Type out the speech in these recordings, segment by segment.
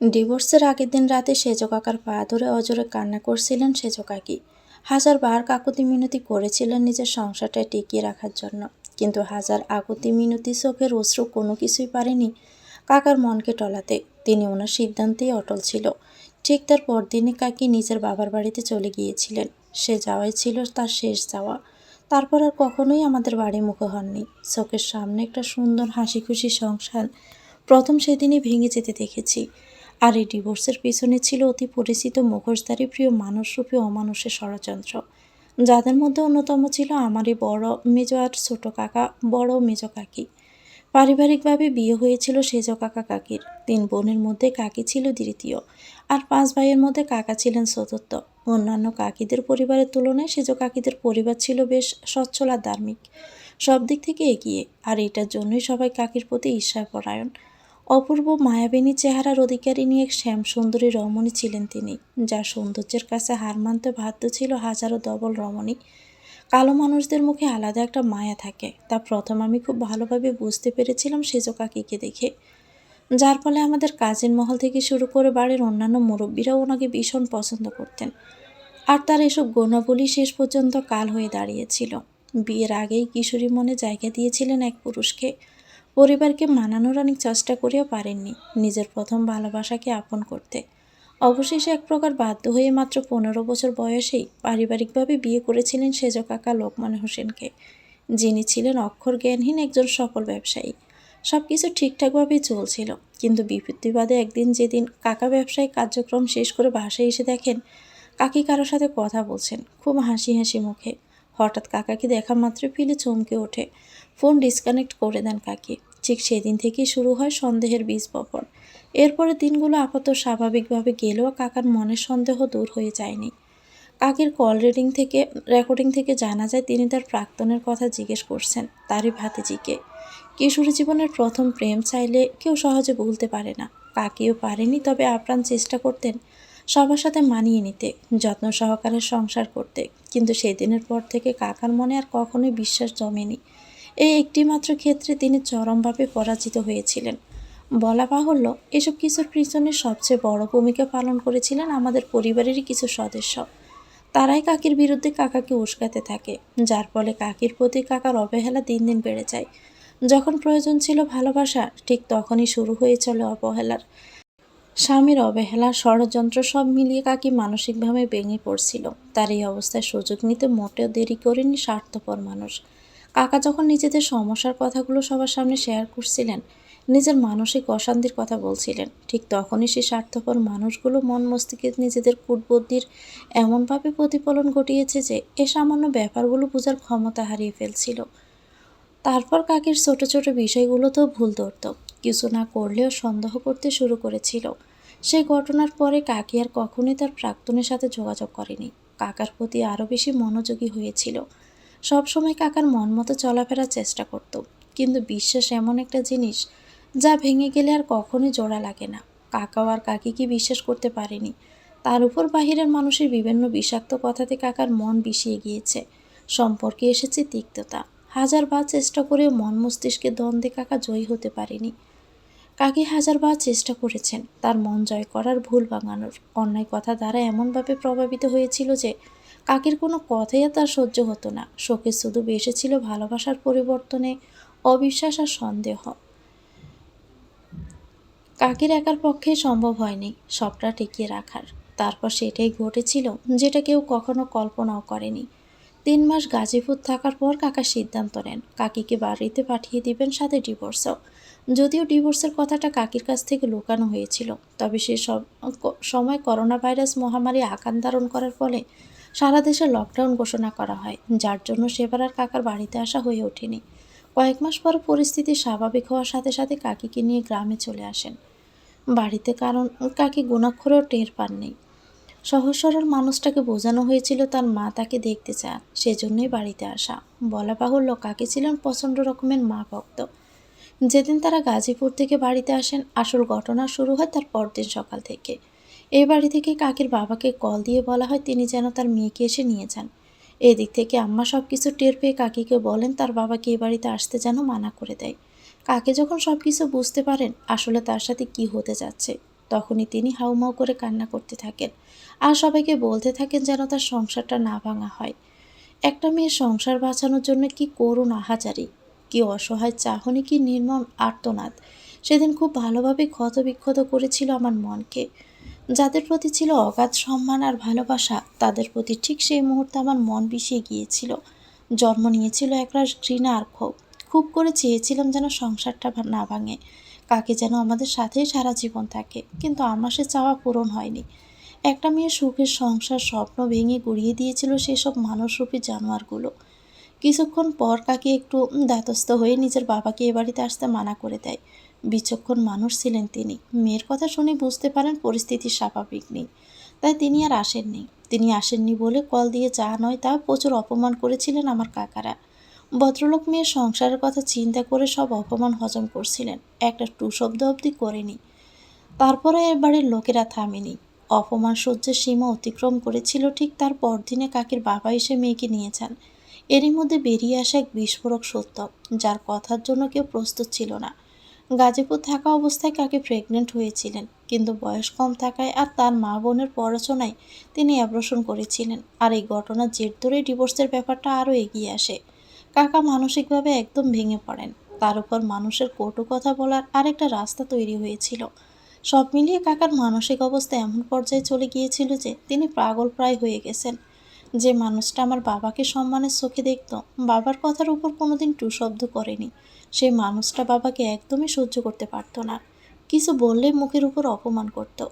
ডিভোর্সের আগের দিন রাতে সেজ কাকার পা ধরে অজরে কান্না করছিলেন সেজ কাকি হাজার বার কাকুতি মিনতি করেছিলেন নিজের সংসারটা টিকিয়ে রাখার জন্য। কিন্তু হাজার আকুতি মিনতি চোখের অশ্রু কোনো কিছুই পারেনি কাকার মনকে টলাতে। তিনি ওনার সিদ্ধান্তেই অটল ছিল। ঠিক তার পরদিনই কাকি নিজের বাবার বাড়িতে চলে গিয়েছিলেন। সে যাওয়াই ছিল তার শেষ যাওয়া। তারপর আর কখনোই আমাদের বাড়ি মুখো হননি। চোখের সামনে একটা সুন্দর হাসি খুশি সংসার প্রথম সেদিনই ভেঙে যেতে দেখেছি। আর এই ডিভোর্সের পিছনে ছিল অতি পরিচিত মুখোশধারী প্রিয় মানুষরূপী অমানুষের ষড়যন্ত্র। যাদের মধ্যে অন্যতম ছিল আমারই বড় মেজ আর ছোট কাকা, বড় মেজ কাকি। পারিবারিকভাবে বিয়ে হয়েছিল সেজ কাকা কাকির। তিন বোনের মধ্যে কাকি ছিল দ্বিতীয় আর পাঁচ ভাইয়ের মধ্যে কাকা ছিলেন চতুর্থ। অন্যান্য কাকিদের পরিবারের তুলনায় সেজ কাকিদের পরিবার ছিল বেশ সচ্ছল আর ধার্মিক। সব দিক থেকে এগিয়ে, আর এটার জন্যই সবাই কাকির প্রতি ঈর্ষায় পরায়ণ অপূর্ব মায়াবিনী চেহারার অধিকারী নিয়ে এক শ্যাম সুন্দরী রমণী ছিলেন তিনি, যার সৌন্দর্যের কাছে হার মানতে বাধ্য ছিল হাজারো ডবল রমণী। কালো মানুষদের মুখে আলাদা একটা মায়া থাকে, তা প্রথম আমি খুব ভালোভাবে বুঝতে পেরেছিলাম সেজ কাকিকে দেখে। যার ফলে আমাদের কাজিন মহল থেকে শুরু করে বাড়ির অন্যান্য মুরব্বীরাও ওনাকে ভীষণ পছন্দ করতেন। আর তার এসব গুণাবলী শেষ পর্যন্ত কাল হয়ে দাঁড়িয়েছিল। বিয়ের আগেই কিশোরী মনে জায়গা দিয়েছিলেন এক পুরুষকে। পরিবারকে মানানোর অনেক চেষ্টা করেও পারেননি, নিজের প্রথম ভালোবাসাকে আপন করতে। অবশেষে এক প্রকার বাধ্য হয়ে মাত্র পনেরো বছর বয়সেই পারিবারিকভাবে বিয়ে করেছিলেন সেজ কাকা লোকমান হোসেনকে, যিনি ছিলেন অক্ষর জ্ঞানহীন একজন সফল ব্যবসায়ী। সব কিছু ঠিকঠাকভাবেই চলছিল, কিন্তু বিপত্তিবাদে একদিন যেদিন কাকা ব্যবসায়িক কার্যক্রম শেষ করে বাসায় এসে দেখেন, কাকি কারোর সাথে কথা বলছেন, খুব হাসি হাসি মুখে। হঠাৎ কাকাকে দেখা মাত্র ফিলে চমকে ওঠে। ফোন ডিসকানেক্ট করে দেন কাকি। ঠিক সেদিন থেকেই শুরু হয় সন্দেহের বীজ বপন। এরপরে দিনগুলো আপাতত স্বাভাবিকভাবে গেলেও কাকার মনের সন্দেহ দূর হয়ে যায়নি। কাকির কল রেডিং থেকে, রেকর্ডিং থেকে জানা যায় তিনি তার প্রাক্তনের কথা জিজ্ঞেস করছেন তারই ভাতিজিকে। কিশোরী জীবনের প্রথম প্রেম চাইলে কেউ সহজে ভুলতে পারে না। কাকিও পারেনি, তবে আপ্রাণ চেষ্টা করতেন সবার সাথে মানিয়ে নিতে, যত্ন সহকারে সংসার করতে। কিন্তু সেই দিনের পর থেকে কাকার মনে আর কখনোই বিশ্বাস জমেনি। এই একটিমাত্র ক্ষেত্রে তিনি চরমভাবে পরাজিত হয়েছিলেন। বলা বাহুল্য, এসব কিছুর পিছনে সবচেয়ে বড় ভূমিকা পালন করেছিলেন আমাদের পরিবারেরই কিছু সদস্য। তারাই কাকির বিরুদ্ধে কাকাকে উস্কাতে থাকে, যার ফলে কাকির প্রতি কাকার অবহেলা দিন দিন বেড়ে যায়। যখন প্রয়োজন ছিল ভালোবাসা, ঠিক তখনই শুরু হয়ে চলে অবহেলার। স্বামীর অবহেলা, ষড়যন্ত্র সব মিলিয়ে কাকি মানসিকভাবে ভেঙে পড়ছিল। তার এই অবস্থায় সুযোগ নিতে মোটেও দেরি করেনি স্বার্থপর মানুষ। কাকা যখন নিজেদের সমস্যার কথাগুলো সবার সামনে শেয়ার করছিলেন, নিজের মানসিক অশান্তির কথা বলছিলেন, ঠিক তখনই সেই স্বার্থপর মানুষগুলো মন মস্তিষ্কে নিজেদের কূটবুদ্ধির এমনভাবে প্রতিফলন ঘটিয়েছে যে, এ সামান্য ব্যাপারগুলো বোঝার ক্ষমতা হারিয়ে ফেলছিল। তারপর কাকির ছোট ছোট বিষয়গুলোতেও ভুল ধরত, কিছু না করলেও সন্দেহ করতে শুরু করেছিল। সেই ঘটনার পরে কাকি আর কখনোই তার প্রাক্তনের সাথে যোগাযোগ করেনি। কাকার প্রতি আরও বেশি মনোযোগী হয়েছিল। সবসময় কাকার মন মতো চলাফেরার চেষ্টা করত। কিন্তু বিশ্বাস এমন একটা জিনিস যা ভেঙে গেলে আর কখনোই জোড়া লাগে না। কাকাও আর কাকিকে বিশ্বাস করতে পারেনি। তার উপর বাহিরের মানুষের বিভিন্ন বিষাক্ত কথাতে কাকার মন বিষিয়ে গিয়েছে। সম্পর্কে এসেছে তিক্ততা। হাজারবার চেষ্টা করেও মন মস্তিষ্কে দ্বন্দ্বে কাকা জয়ী হতে পারেনি। কাকি হাজারবার চেষ্টা করেছেন তার মন জয় করার ভুল ভাঙানোর। অন্যায় কথা দ্বারা এমনভাবে প্রভাবিত হয়েছিল যে কাকির কোনো কথাই তার সহ্য হতো না। শোকে শুধু বেসেছিল ভালোবাসার পরিবর্তনে অবিশ্বাস আর সন্দেহ। কাকির একার পক্ষে সম্ভব হয়নি সবটা টিকিয়ে রাখার। তারপর সেটাই ঘটেছিল যেটা কেউ কখনো কল্পনাও করেনি। তিন মাস গাজীপুর থাকার পর কাকা সিদ্ধান্ত নেন, কাকিকে বাড়িতে পাঠিয়ে দিবেন সাথে ডিভোর্সও। যদিও ডিভোর্সের কথাটা কাকির কাছ থেকে লুকানো হয়েছিল, তবে সে সব সময় করোনা ভাইরাস মহামারী আকান ধারণ করার ফলে সারা দেশে লকডাউন ঘোষণা করা হয়, যার জন্য সেবার আর কাকার বাড়িতে আসা হয়ে ওঠেনি। কয়েক মাস পর পরিস্থিতি স্বাভাবিক হওয়ার সাথে সাথে কাকিকে নিয়ে গ্রামে চলে আসেন। বাড়িতে কারণ কাকি গুণাক্ষরেও টের পাননি। সহজ সরল মানুষটাকে বোঝানো হয়েছিল তার মা তাকে দেখতে চান, সেজন্যই বাড়িতে আসা। বলা বাহুল্য, কাকি ছিলেন প্রচণ্ড রকমের মা ভক্ত। যেদিন তারা গাজীপুর থেকে বাড়িতে আসেন, আসল ঘটনা শুরু হয় তার পরদিন সকাল থেকে। এই বাড়ি থেকে কাকির বাবাকে কল দিয়ে বলা হয় তিনি যেন তার মেয়েকে এসে নিয়ে যান। এদিক থেকে আম্মা সব কিছু টের পেয়ে কাকিকে বলেন তার বাবাকে এ বাড়িতে আসতে যেন মানা করে দেয়। কাকে যখন সব কিছু বুঝতে পারেন আসলে তার সাথে কি হতে যাচ্ছে, তখনই তিনি হাউমাউ করে কান্না করতে থাকেন আর সবাইকে বলতে থাকেন যেন তার সংসারটা না ভাঙা হয়। একটা মেয়ের সংসার বাঁচানোর জন্য কি করুণ আহাজারি, কি অসহায় চাহনি, কি নির্মম আর্তনাদ। সেদিন খুব ভালোভাবে ক্ষতবিক্ষত করেছিল আমার মনকে। যাদের প্রতি ছিল অগাধ সম্মান আর ভালোবাসা, তাদের প্রতি ঠিক সেই মুহূর্তে আমার মন বিষিয়ে গিয়েছিল। জন্ম নিয়েছিল একরাশ ঘৃণা আর ক্ষোভ। খুব করে চেয়েছিলাম যেন সংসারটা না ভাঙে। কাকে যেন আমাদের সাথেই সারা জীবন থাকে, কিন্তু আমার সে চাওয়া পূরণ হয়নি। একটা মেয়ে সুখের সংসার স্বপ্ন ভেঙে গুড়িয়ে দিয়েছিল সেসব মানুষরূপী জানোয়ারগুলো। কিছুক্ষণ পর কাকে একটু দাতস্থ হয়ে নিজের বাবাকে এ বাড়িতে আসতে মানা করে দেয়। বিচক্ষণ মানুষ ছিলেন তিনি। মেয়ের কথা শুনে বুঝতে পারেন পরিস্থিতি স্বাভাবিক নেই। তাই তিনি আর আসেননি। তিনি আসেননি বলে কল দিয়ে যা নয় তা প্রচুর অপমান করেছিলেন আমার কাকারা। ভদ্রলোক মেয়ের সংসারের কথা চিন্তা করে সব অপমান হজম করছিলেন। একটা টু শব্দ অবধি করেনি। তারপরে এর বাড়ির লোকেরা থামেনি। অপমান সহ্যের সীমা অতিক্রম করেছিল ঠিক তার পরদিনে কাকির বাবা এসে মেয়েকে নিয়ে যান। এরই মধ্যে বেরিয়ে আসা এক বিস্ফোরক সত্য, যার কথার জন্য কেউ প্রস্তুত ছিল না। গাজীপুর থাকা অবস্থায় কাকে প্রেগনেন্ট হয়েছিলেন? কিন্তু বয়স কম থাকায় আর তার মা বোনের পড়াশোনায় তিনি অ্যাব্রশন করেছিলেন। আর এই ঘটনার জের ধরে ডিভোর্সের ব্যাপারটা আরও এগিয়ে আসে। কাকা মানসিকভাবে একদম ভেঙে পড়েন। তার উপর মানুষের কটু কথা বলার আরেকটা রাস্তা তৈরি হয়েছিল। সব মিলিয়ে কাকার মানসিক অবস্থা এমন পর্যায়ে চলে গিয়েছিল যে তিনি পাগল প্রায় হয়ে গেছেন। যে মানুষটা আমার বাবাকে সম্মানের চোখে দেখত, বাবার কথার উপর কোনোদিন টু শব্দ করেনি। সেই মানুষটা বাবাকে একদমই সহ্য করতে পারতো না। কিছু বললে মুখের উপর অপমান করত।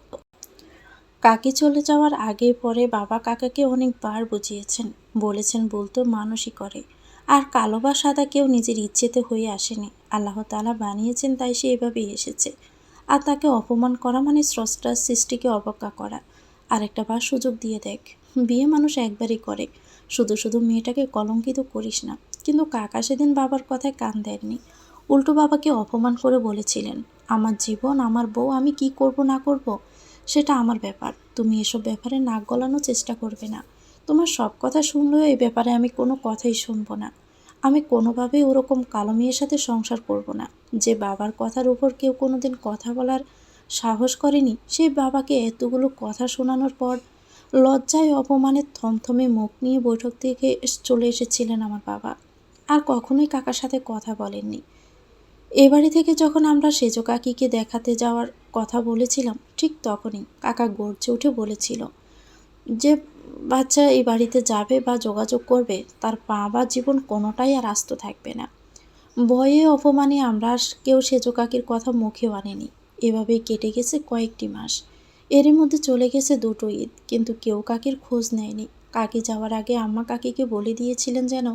কাকি চলে যাওয়ার আগে পরে বাবা কাকাকে অনেকবার বুঝিয়েছেন। বলেছেন বলতো মানুষই করে। আর কালো বা সাদা কেউ নিজের ইচ্ছেতে হয়ে আসেনি। আল্লাহ তালা বানিয়েছেন তাই সে এভাবেই এসেছে। আর তাকে অপমান করা মানে স্রষ্টার সৃষ্টিকে অবজ্ঞা করা। আরেকটা বার সুযোগ দিয়ে দেখ। বিয়ে মানুষ একবারই করে। শুধু শুধু মেয়েটাকে কলঙ্কিত করিস না। কিন্তু কাকা সেদিন বাবার কথায় কান দেননি। উল্টো বাবাকে অপমান করে বলেছিলেন, আমার জীবন, আমার বউ, আমি কি করব, না করব? সেটা আমার ব্যাপার। তুমি এসব ব্যাপারে নাক গলানোর চেষ্টা করবে না। তোমার সব কথা শুনলেও এই ব্যাপারে আমি কোনো কথাই শুনব না। আমি কোনোভাবেই ওরকম কালো মেয়ের সাথে সংসার করব না। যে বাবার কথার উপর কেউ কোনোদিন কথা বলার সাহস করেনি সে বাবাকে এতগুলো কথা শোনানোর পর। লজ্জায় অপমানে থমথমে মুখ নিয়ে বৈঠক থেকে চলে এসেছিলেন আমার বাবা। আর কখনোই কাকার সাথে কথা বলেননি। এ বাড়ি থেকে যখন আমরা সেজো কাকিকে দেখাতে যাওয়ার কথা বলেছিলাম, ঠিক তখনই কাকা গর্জে উঠে বলেছিল যে, বাচ্চা এই বাড়িতে যাবে বা যোগাযোগ করবে, তার পা বা জীবন কোনোটাই আর আস্ত থাকবে না। ভয়ে অপমানে আমরা কেউ সেজো কাকির কথা মুখেও আনেনি। এভাবেই কেটে গেছে কয়েকটি মাস। এরই মধ্যে চলে গেছে দুটো ঈদ, কিন্তু কেউ কাকির খোঁজ নেয়নি। কাকি যাওয়ার আগে আম্মা কাকিকে বলে দিয়েছিলেন যেন,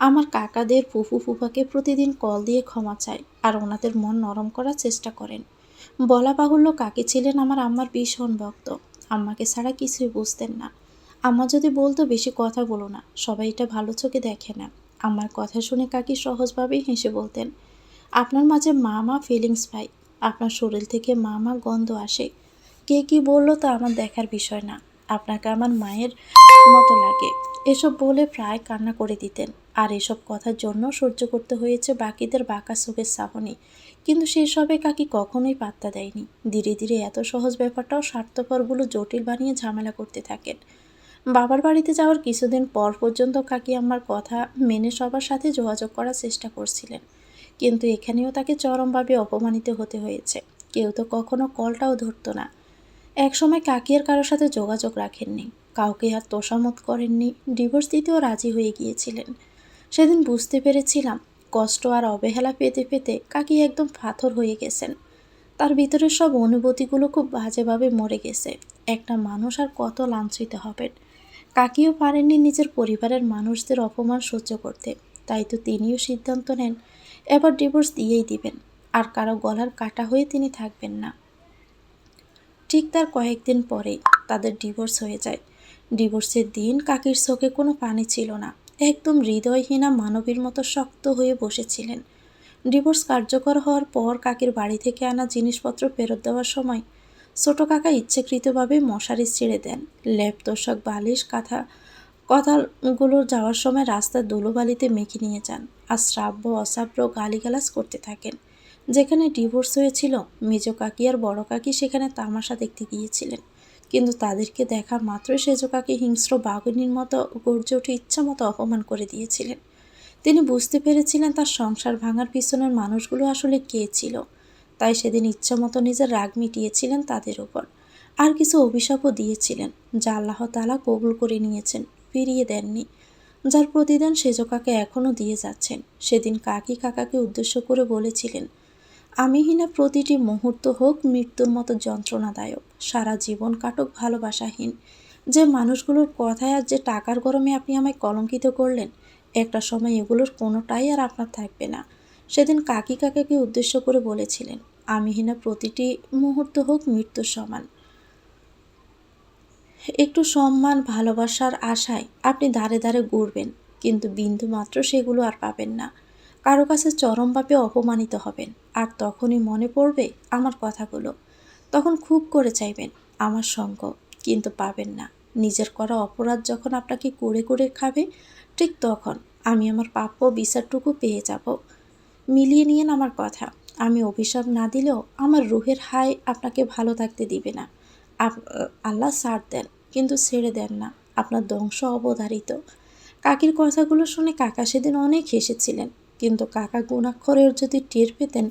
আমার কাকাদের ফুফু ফুফাকে প্রতিদিন কল দিয়ে ক্ষমা চায় আর ওনাদের মন নরম করার চেষ্টা করেন। বলা বাহুল্য কাকি ছিলেন আমার আম্মার ভীষণ ভক্ত। আম্মাকে ছাড়া কিছুই বুঝতেন না। আম্মা যদি বলতো বেশি কথা বলো না, সবাই এটা ভালো চোখে দেখে না। আমার কথা শুনে কাকি সহজভাবেই হেসে বলতেন, আপনার মাঝে মা মা ফিলিংস পাই আপনার শরীর থেকে মা মা গন্ধ আসে। কে কি বলল তা আমার দেখার বিষয় না। আপনাকে আমার মায়ের মতো লাগে। এসব বলে প্রায় কান্না করে দিতেন। আর এসব কথার জন্য সহ্য করতে হয়েছে বাকিদের বাঁকা চোখের চাহনি কিন্তু সেসবে কাকি কখনোই পাত্তা দেয়নি। ধীরে ধীরে এত সহজ ব্যাপারটাও স্বার্থপরগুলো জটিল বানিয়ে ঝামেলা করতে থাকেন। বাবার বাড়িতে যাওয়ার কিছুদিন পর পর্যন্ত কাকি আমার কথা মেনে সবার সাথে যোগাযোগ করার চেষ্টা করছিলেন। কিন্তু এখানেও তাকে চরমভাবে অপমানিত হতে হয়েছে। কেউ তো কখনো কলটাও ধরতো না। একসময় কাকি আর কারোর সাথে যোগাযোগ রাখেননি। কাউকে আর তোষামত করেননি। ডিভোর্স দিতেও রাজি হয়ে গিয়েছিলেন। সেদিন বুঝতে পেরেছিলাম, কষ্ট আর অবহেলা পেতে পেতে কাকি একদম পাথর হয়ে গেছেন। তার ভিতরের সব অনুভূতিগুলো খুব বাজেভাবে মরে গেছে। একটা মানুষ আর কত লাঞ্ছিত হবেন। কাকিও পারেননি নিজের পরিবারের মানুষদের অপমান সহ্য করতে। তাই তো তিনিও সিদ্ধান্ত নেন এবার ডিভোর্স দিয়েই দিবেন, আর কারও গলার কাটা হয়ে তিনি থাকবেন না। ঠিক তার কয়েকদিন পরেই তাদের ডিভোর্স হয়ে যায়। ডিভোর্সের দিন কাকির চোখে কোনো পানি ছিল না, একদম হৃদয়হীনা মানবীর মতো শক্ত হয়ে বসেছিলেন। ডিভোর্স কার্যকর হওয়ার পর কাকির বাড়ি থেকে আনা জিনিসপত্র ফেরত দেওয়ার সময় ছোট কাকা ইচ্ছাকৃতভাবে মশারি ছেড়ে দেন। লেপ তোষক বালিশ, কাঁথা কথাগুলো যাওয়ার সময় রাস্তার ধুলোবালিতে মেখে নিয়ে যান আর শ্রাব্য অশ্রাব্য গালিগালাজ করতে থাকেন। যেখানে ডিভোর্স হয়েছিল, মেজ কাকি আর বড় কাকি সেখানে তামাশা দেখতে গিয়েছিলেন। কিন্তু তাদেরকে দেখা মাত্রই সেজ কাকি হিংস্র বাঘিনীর মতো গর্জে উঠে ইচ্ছা মতো অপমান করে দিয়েছিলেন। তিনি বুঝতে পেরেছিলেন তার সংসার ভাঙার পিছনের মানুষগুলো আসলে কে ছিল। তাই সেদিন ইচ্ছা মতো নিজের রাগ মিটিয়েছিলেন তাদের উপর। আর কিছু অভিশাপও দিয়েছিলেন, যা আল্লাহ তালা কবুল করে নিয়েছেন। ফিরিয়ে দেননি। যার প্রতিদান সেজকাকে এখনও দিয়ে যাচ্ছেন। সেদিন কাকি কাকাকে উদ্দেশ্য করে বলেছিলেন আমিহীনা প্রতিটি মুহূর্ত হোক মৃত্যুর মতো যন্ত্রণাদায়ক। সারা জীবন কাটক ভালোবাসাহীন। যে মানুষগুলোর কথায় আর যে টাকার গরমে আপনি আমায় কলঙ্কিত করলেন, একটা সময় এগুলোর কোনোটাই আর আপনার থাকবে না। সেদিন কাকি কাকাকে উদ্দেশ্য করে বলেছিলেন, আমি আমিহীনা প্রতিটি মুহূর্ত হোক মৃত্যুর সমান। একটু সম্মান, ভালোবাসার আশায় আপনি ধারে ধারে ঘুরবেন কিন্তু বিন্দু মাত্র সেগুলো আর পাবেন না। কারও কাছে চরমভাবে অপমানিত হবেন, আর তখনই মনে পড়বে আমার কথাগুলো। তখন খুব করে চাইবেন, আমার সঙ্গ, কিন্তু পাবেন না। নিজের করা অপরাধ যখন আপনাকে করে করে খাবে, ঠিক তখন আমি আমার প্রাপ্য বিচারটুকু পেয়ে যাব। মিলিয়ে নিয়েন আমার কথা, আমি অভিশাপ না দিলেও আমার রুহের হাই আপনাকে ভালো থাকতে দিবে না। আল্লাহ সার দেন। কিন্তু ছেড়ে দেন না। আপনার ধ্বংস অবধারিত। কাকির কথাগুলো শুনে কাকা সেদিন অনেক হেসেছিলেন। কিন্তু কাকা গুণাক্ষরের যদি টের পেতেন,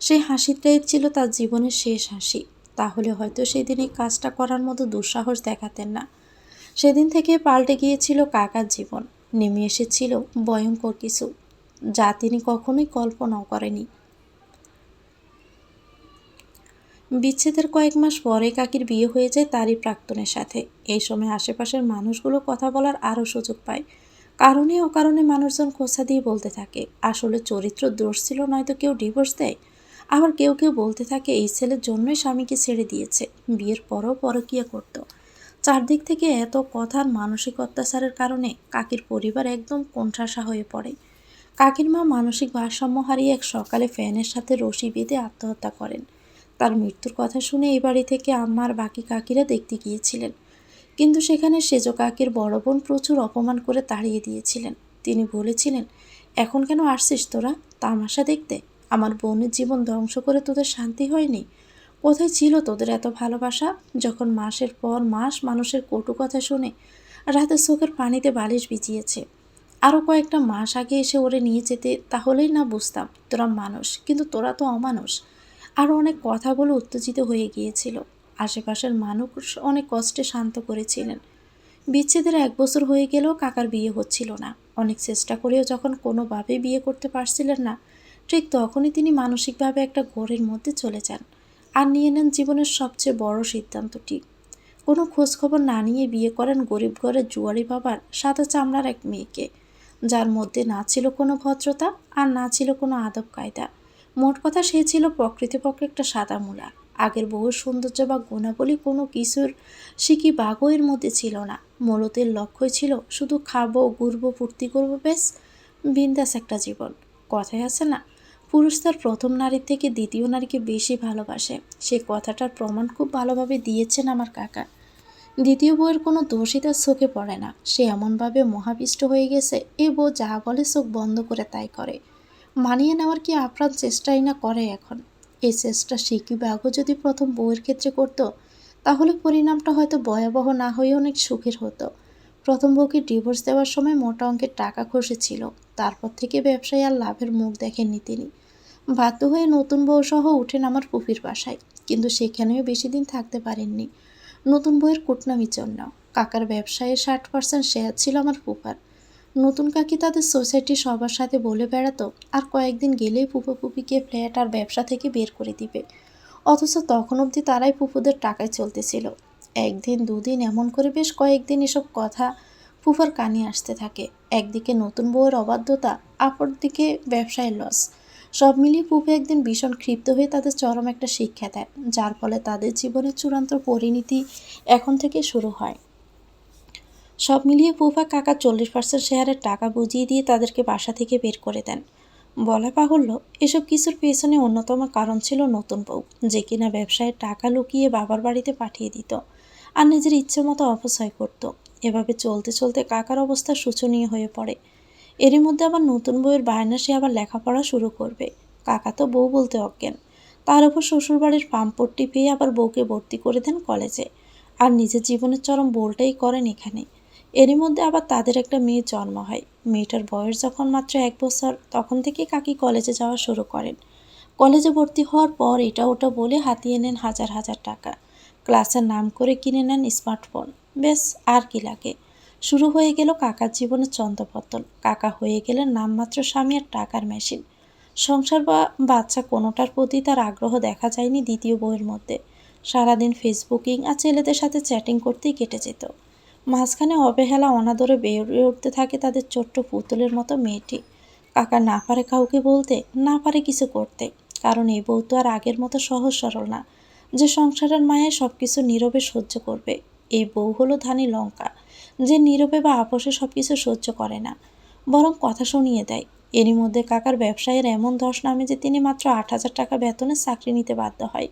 সেই হাসিটাই ছিল তার জীবনের শেষ হাসি। তাহলে হয়তো সেদিন এই কাজটা করার মতো দুঃসাহস দেখাতেন না। সেদিন থেকে পাল্টে গিয়েছিল কাকার জীবন। নেমে এসেছিল ভয়ঙ্কর কিছু, যা তিনি কখনোই কল্পনাও করেনি বিচ্ছেদের কয়েক মাস পরে কাকির বিয়ে হয়ে যায় তারই প্রাক্তনের সাথে। এই সময় আশেপাশের মানুষগুলো কথা বলার আরও সুযোগ পায়। কারণে অকারণে মানুষজন খোঁচা দিয়ে বলতে থাকে, আসলে চরিত্র দোষ ছিল, নয়তো কেউ ডিভোর্স দেয়? আবার কেউ কেউ বলতে থাকে, এই ছেলের জন্যই স্বামীকে ছেড়ে দিয়েছে, বিয়ের পরও পরকিয়া করতো। চারদিক থেকে এত কথার মানসিক অত্যাচারের কারণে কাকির পরিবার একদম কোণঠাসা হয়ে পড়ে। কাকির মা মানসিক ভারসাম্য হারিয়ে এক সকালে ফ্যানের সাথে রশি বেঁধে আত্মহত্যা করেন। তার মৃত্যুর কথা শুনে এই বাড়ি থেকে আম্মার বাকি কাকিরা দেখতে গিয়েছিলেন। কিন্তু সেখানে সেজ কাকির বড় বোন প্রচুর অপমান করে তাড়িয়ে দিয়েছিলেন। তিনি বলেছিলেন, এখন কেন আসছিস তোরা? তামাশা দেখতে। আমার বোনের জীবন ধ্বংস করে তোদের শান্তি হয়নি। কোথায় ছিল তোদের এত ভালোবাসা? যখন মাসের পর মাস মানুষের কটু কথা শুনে রাতে চোখের পানিতে বালিশ বিছিয়েছে আরও কয়েকটা মাস আগে এসে ওরে নিয়ে যেতে, তাহলেই না বুঝতাম। তোরা মানুষ, কিন্তু তোরা তো অমানুষ। আরও অনেক কথাগুলো উত্তেজিত হয়ে গিয়েছিল। আশেপাশের মানুষ অনেক কষ্টে শান্ত করেছিলেন। বিচ্ছেদের এক বছর হয়ে গেলেও কাকার বিয়ে হচ্ছিল না। অনেক চেষ্টা করেও যখন কোনোভাবে বিয়ে করতে পারছিলেন না, ঠিক তখনই তিনি মানসিকভাবে একটা ঘোরের মধ্যে চলে যান আর নিয়ে নেন জীবনের সবচেয়ে বড় সিদ্ধান্তটি। কোনো খোঁজখবর না নিয়ে বিয়ে করেন গরিব ঘরের জুয়ারি বাবার সাদা চামড়ার এক মেয়েকে, যার মধ্যে না ছিল কোনো ভদ্রতা আর না ছিল কোনো আদব কায়দা। মোট কথা সে ছিল প্রকৃতিপক্ষে একটা সাদা মূলা। আগের বহু সৌন্দর্য বা গুণাবলী কোনো কিছুর বাঘও এর মধ্যে ছিল না। মূলতের লক্ষ্যই ছিল শুধু খাব, ঘুরবো, ফুর্তি করব বেশ বিন্দাস একটা জীবন। কথায় আছে না, পুরুষ তার প্রথম নারীর থেকে দ্বিতীয় নারীকে বেশি ভালোবাসে। সে কথাটার প্রমাণ খুব ভালোভাবে দিয়েছেন আমার কাকা। দ্বিতীয় বউয়ের কোনো দোষই তার চোখে পড়ে না। সে এমনভাবে মহাবিষ্ট হয়ে গেছে, এ বউ যা বলে চোখ বন্ধ করে তাই করে। মানিয়ে নেওয়ার কি আপ্রাণ চেষ্টাই না করে এখন? এই চেষ্টা শিকি বাঘও যদি প্রথম বউয়ের ক্ষেত্রে করত, তাহলে পরিণামটা হয়তো ভয়াবহ না হয়ে অনেক সুখের হতো। প্রথম বউকে ডিভোর্স দেওয়ার সময় মোটা অঙ্কের টাকা খসেছিল তারপর থেকে ব্যবসায় আর লাভের মুখ দেখেননি তিনি। বাধ্য হয়ে নতুন বউ সহ উঠেন আমার পুফির বাসায়। কিন্তু সেখানেও বেশি দিন থাকতে পারেননি। নতুন বউয়ের কুটনামির জন্য। কাকার ব্যবসায়ে ষাট পার্সেন্ট শেয়ার ছিল আমার ফুফার। নতুন কাকি তাদের সোসাইটি সবার সাথে বলে বেড়াতো, আর কয়েকদিন গেলেই পুপো পুপিকে ফ্ল্যাট আর ব্যবসা থেকে বের করে দিবে। অথচ তখন অবধি তারাই পুপুদের টাকায় চলতেছিল। একদিন, দুদিন, এমন করে বেশ কয়েকদিন এসব কথা ফুফার কানে আসতে থাকে। একদিকে নতুন বউয়ের অবাধ্যতা আপর দিকে ব্যবসায়ের লস সব মিলিয়ে পুপে একদিন ভীষণ ক্ষিপ্ত হয়ে তাদের চরম একটা শিক্ষা দেয়, যার ফলে তাদের জীবনের চূড়ান্ত পরিণতি এখন থেকে শুরু হয়। সব মিলিয়ে ফুফা কাকা চল্লিশ পার্সেন্ট শেয়ারের টাকা বুঝিয়ে দিয়ে তাদেরকে বাসা থেকে বের করে দেন। বলা বাহুল্য, এসব কিছুর পেছনে অন্যতম কারণ ছিল নতুন বউ, যে কিনা ব্যবসায় টাকা লুকিয়ে বাবার বাড়িতে পাঠিয়ে দিত আর নিজের ইচ্ছে মতো অপচয় করত। এভাবে চলতে চলতে কাকার অবস্থা শোচনীয় হয়ে পড়ে। এরই মধ্যে আবার নতুন বইয়ের বায়না সে আবার লেখাপড়া শুরু করবে। কাকা তো বউ বলতে অজ্ঞান। তার উপর শ্বশুরবাড়ির পাম্পট্টি পেয়ে আবার বউকে ভর্তি করে দেন কলেজে। আর নিজের জীবনের চরম বোলটাই করেন এখানে। এরই মধ্যে আবার তাদের একটা মেয়ে জন্ম হয়। মেয়েটার বয়স যখন মাত্র এক বছর, তখন থেকে কাকি কলেজে যাওয়া শুরু করেন। কলেজে ভর্তি হওয়ার পর এটা ওটা বলে হাতিয়ে নেন হাজার হাজার টাকা। ক্লাসের নাম করে কিনে নেন স্মার্টফোন। বেশ, আর কি লাগে। শুরু হয়ে গেল কাকার জীবনের চন্দ্রপতন। কাকা হয়ে গেলেন নামমাত্র স্বামী আর টাকার মেশিন। সংসার বা বাচ্চা কোনোটার প্রতি তার আগ্রহ দেখা যায়নি দ্বিতীয় বইয়ের মধ্যে। সারাদিন ফেসবুকিং আর ছেলেদের সাথে চ্যাটিং করতেই কেটে যেত। মাঝখানে অবহেলা অনাদরে বেড়ে উঠতে থাকে তাদের ছোট্ট পুতুলের মতো মেয়েটি। কাকা না পারে কাউকে বলতে, না পারে কিছু করতে। কারণ এই বউ তো আর আগের মতো সহজ সরল না। যে সংসারের মায়ের সব কিছু নীরবে সহ্য করবে, এই বউ হলো ধানি লঙ্কা। যে নীরবে বা আপোষে সব কিছু সহ্য করে না। বরং কথা শুনিয়ে দেয়। এরই মধ্যে কাকার ব্যবসায়ের এমন ধস নামে যে তিনি মাত্র আট হাজার টাকা বেতনে চাকরি নিতে বাধ্য হয়।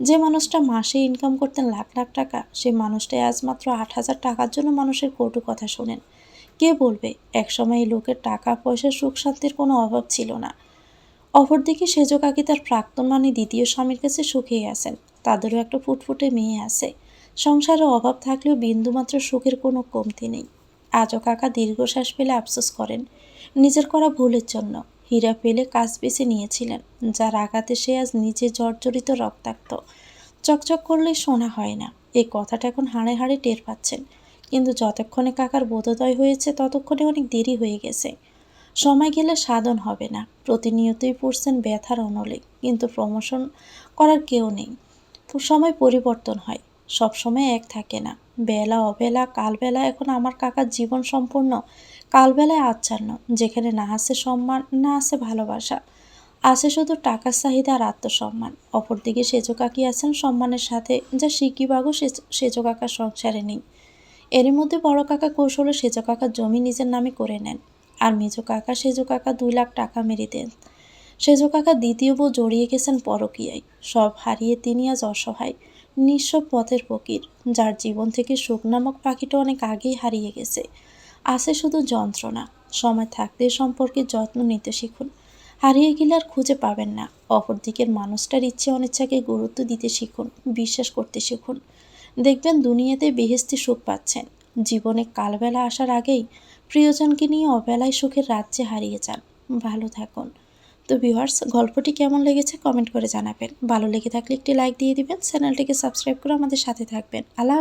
যে মানুষটা মাসে ইনকাম করতেন লাখ লাখ টাকা, সে মানুষটাই আজ মাত্র আট হাজার টাকার জন্য মানুষের কটু কথা শোনেন। কে বলবে? একসময় এই লোকের টাকা, পয়সা, সুখ, শান্তির কোনো অভাব ছিল না। অপরদিকে সেজ কাকি তার প্রাক্তন মানে দ্বিতীয় স্বামীর কাছে সুখেই আছেন। তাদেরও একটা ফুটফুটে মেয়ে আছে। সংসারে অভাব থাকলেও বিন্দুমাত্র সুখের কোনো কমতি নেই। আজও কাকা দীর্ঘশ্বাস পেলে আফসোস করেন। নিজের করা ভুলের জন্য। হীরা পেলে কাজ বেছে নিয়েছিলেন, যার আঘাতে সে আজ নিজে জর্জরিত রক্তাক্ত। চকচক করলে শোনা হয় না। এই কথাটা এখন হাড়ে হাড়ে টের পাচ্ছেন। কিন্তু যতক্ষণে কাকার বোধোদয় হয়েছে, ততক্ষণে অনেক দেরি হয়ে গেছে। সময় গেলে সাধন হবে না। প্রতিনিয়তই পড়ছেন ব্যথার অনলে। কিন্তু প্রমোশন করার কেউ নেই। সময় পরিবর্তন হয়। সব সময় এক থাকে না। বেলা, অবেলা, কালবেলা এখন আমার কাকার জীবন সম্পূর্ণ কালবেলায় আচ্ছান্ন, যেখানে না আছে সম্মান, না আছে ভালোবাসা। আছে শুধু টাকার চাহিদা আর আত্মসম্মান। অপরদিকে সেজো কাকি আছেন সম্মানের সাথে, যা সিকিবাগও সেজো কাকার সংসারে নেই। এরই মধ্যে বড় কাকা কৌশলে সেজো কাকার জমি নিজের নামে করে নেন। আর মেজো কাকা সেজো কাকা দুই লাখ টাকা মেরে দেন। সেজো কাকা দ্বিতীয় বউ জড়িয়ে গেছেন পরকীয়ায়। সব হারিয়ে তিনি আজ অসহায়, নিঃস্ব পথের ফকির, যার জীবন থেকে সুখ নামক পাখিটা অনেক আগেই হারিয়ে গেছে। আছে শুধু যন্ত্রণা। সময় থাকতে সম্পর্কে যত্ন নিতে শিখুন। হারিয়ে গেলে আর খুঁজে পাবেন না। অপরদিকের মানুষটার ইচ্ছে অনিচ্ছাকে গুরুত্ব দিতে শিখুন, বিশ্বাস করতে শিখুন। দেখবেন দুনিয়াতে বেহেস্তি সুখ পাচ্ছেন। জীবনে কালবেলা আসার আগেই প্রিয়জনকে নিয়ে অবেলায় সুখের রাজ্যে হারিয়ে যান। ভালো থাকুন। তো ভিউয়ার্স, গল্পটি কেমন লেগেছে কমেন্ট করে জানাবেন। ভালো লেগে থাকলে একটি লাইক দিয়ে দিবেন। চ্যানেলটিকে সাবস্ক্রাইব করে আমাদের সাথে থাকবেন। আল্লাহ